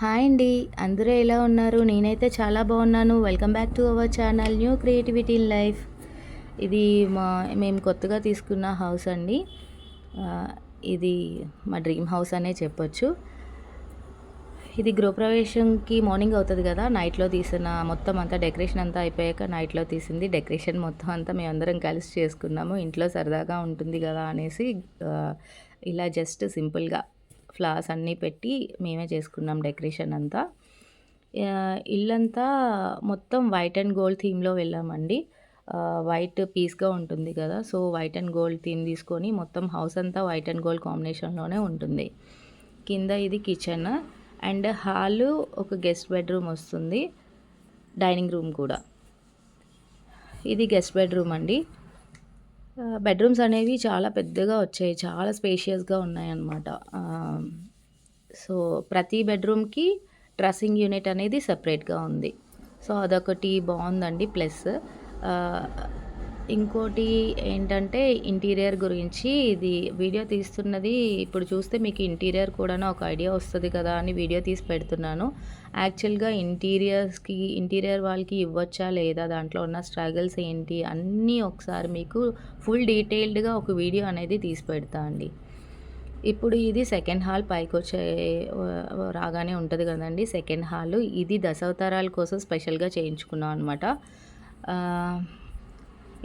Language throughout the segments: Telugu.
హాయ్ అండి. అందరూ ఎలా ఉన్నారు? నేనైతే చాలా బాగున్నాను. Welcome back to our channel new creativity in life ఇది మా మేము కొత్తగా తీసుకున్న హౌస్ అండి. ఇది మా డ్రీమ్ హౌస్ అనే చెప్పొచ్చు. ఇది గృహప్రవేశంకి మార్నింగ్ అవుతుంది కదా నైట్లో తీసిన మొత్తం అంతా డెకరేషన్ అంతా అయిపోయాక నైట్లో తీసింది. డెకరేషన్ మొత్తం అంతా మేమందరం కలిసి చేసుకున్నాము. ఇంట్లో సరదాగా ఉంటుంది కదా అనేసి ఇలా జస్ట్ సింపుల్గా ఫ్లవర్స్ అన్నీ పెట్టి మేమే చేసుకున్నాం డెకరేషన్ అంతా. ఇల్లంతా మొత్తం వైట్ అండ్ గోల్డ్ థీమ్లో వెళ్ళామండి. వైట్ పీస్గా ఉంటుంది కదా so white and gold theme తీసుకొని మొత్తం హౌస్ అంతా వైట్ అండ్ గోల్డ్ కాంబినేషన్లోనే ఉంటుంది. కింద ఇది కిచెన్ అండ్ హాల్ ఒక గెస్ట్ బెడ్రూమ్ వస్తుంది డైనింగ్ రూమ్ కూడా. ఇది గెస్ట్ బెడ్రూమ్ అండి. బెడ్రూమ్స్ అనేవి చాలా పెద్దగా వచ్చాయి. చాలా స్పేషియస్గా ఉన్నాయన్నమాట. సో ప్రతి బెడ్రూమ్కి డ్రెస్సింగ్ యూనిట్ అనేది సపరేట్గా ఉంది. సో అదొకటి బాగుందండి. ప్లస్ ఇంకోటి ఏంటంటే ఇంటీరియర్ గురించి ఇది వీడియో తీస్తున్నది ఇప్పుడు చూస్తే మీకు ఇంటీరియర్ కూడా ఒక ఐడియా వస్తుంది కదా అని వీడియో తీసి పెడుతున్నాను. యాక్చువల్గా ఇంటీరియర్స్కి ఇంటీరియర్ వాళ్ళకి ఇవ్వచ్చా లేదా దాంట్లో ఉన్న స్ట్రగల్స్ ఏంటి అన్నీ ఒకసారి మీకు ఫుల్ డీటెయిల్డ్గా ఒక వీడియో అనేది తీసి పెడతా అండి. ఇప్పుడు ఇది సెకండ్ హాల్ పైకి వచ్చే రాగానే ఉంటుంది కదండి సెకండ్ హాల్. ఇది దశావతారాల కోసం స్పెషల్గా చేయించుకున్నాం అనమాట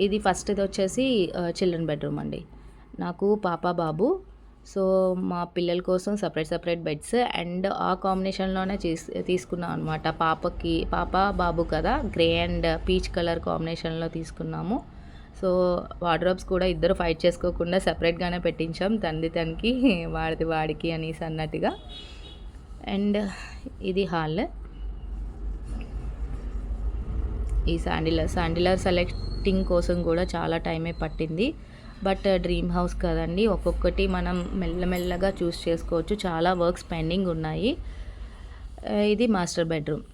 ఇది ఫస్ట్ది వచ్చేసి చిల్డ్రన్ బెడ్రూమ్ అండి. నాకు పాప బాబు. సో మా పిల్లల కోసం సపరేట్ సపరేట్ బెడ్స్ అండ్ ఆ కాంబినేషన్లోనే తీస్ తీసుకున్నాం అనమాట పాపకి పాప బాబు కదా గ్రే అండ్ పీచ్ కలర్ కాంబినేషన్లో తీసుకున్నాము. సో వార్డ్రోబ్స్ కూడా ఇద్దరు ఫైట్ చేసుకోకుండా సపరేట్గానే పెట్టించాం. తండ్రి తనకి వాడిది వాడికి అనేసి అన్నట్టుగా. అండ్ ఇది హాల్. ఈ శాండిలర్ శాండిలర్ సెలెక్టింగ్ కోసం కూడా చాలా టైమే పట్టింది. బట్ డ్రీమ్ హౌస్ కదండి ఒక్కొక్కటి మనం మెల్లమెల్లగా చూస్ చేసుకోవచ్చు. చాలా వర్క్స్ పెండింగ్ ఉన్నాయి. ఇది మాస్టర్ బెడ్రూమ్.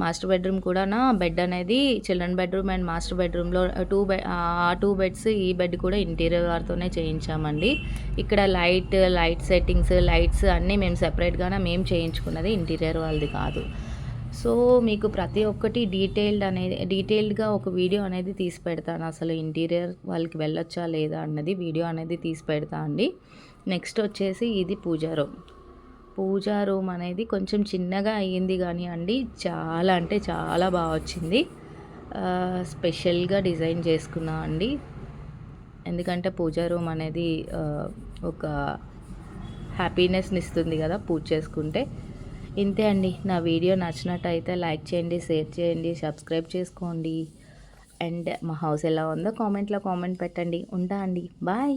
మాస్టర్ బెడ్రూమ్ కూడా నా బెడ్ అనేది చిల్డ్రన్ బెడ్రూమ్ అండ్ మాస్టర్ బెడ్రూమ్లో టూ బెడ్ ఆ టూ బెడ్స్ ఈ బెడ్ కూడా ఇంటీరియర్ వారితోనే చేయించామండి. ఇక్కడ లైట్ లైట్ సెట్టింగ్స్ లైట్స్ అన్నీ మేము సెపరేట్గానే మేము చేయించుకున్నది ఇంటీరియర్ వాళ్ళది కాదు. సో మీకు ప్రతి ఒక్కటి డీటెయిల్డ్ అనేది డీటెయిల్డ్గా ఒక వీడియో అనేది తీసి పెడతాను. అసలు ఇంటీరియర్ వాళ్ళకి వెళ్ళొచ్చా లేదా అన్నది వీడియో అనేది తీసి పెడతా అండి. నెక్స్ట్ వచ్చేసి ఇది పూజా రూమ్. పూజా రూమ్ అనేది కొంచెం చిన్నగా అయ్యింది కానీ అండి చాలా అంటే చాలా బాగా వచ్చింది. స్పెషల్గా డిజైన్ చేసుకున్నా అండి. ఎందుకంటే పూజా రూమ్ అనేది ఒక హ్యాపీనెస్ని ఇస్తుంది కదా పూజ చేసుకుంటే. ఇంతే అండి. నా వీడియో నచ్చినట్టయితే లైక్ చేయండి షేర్ చేయండి సబ్స్క్రైబ్ చేసుకోండి. అండ్ మా హౌస్ ఎలా ఉందో కామెంట్లో కామెంట్ పెట్టండి. ఉంటా అండి. బాయ్.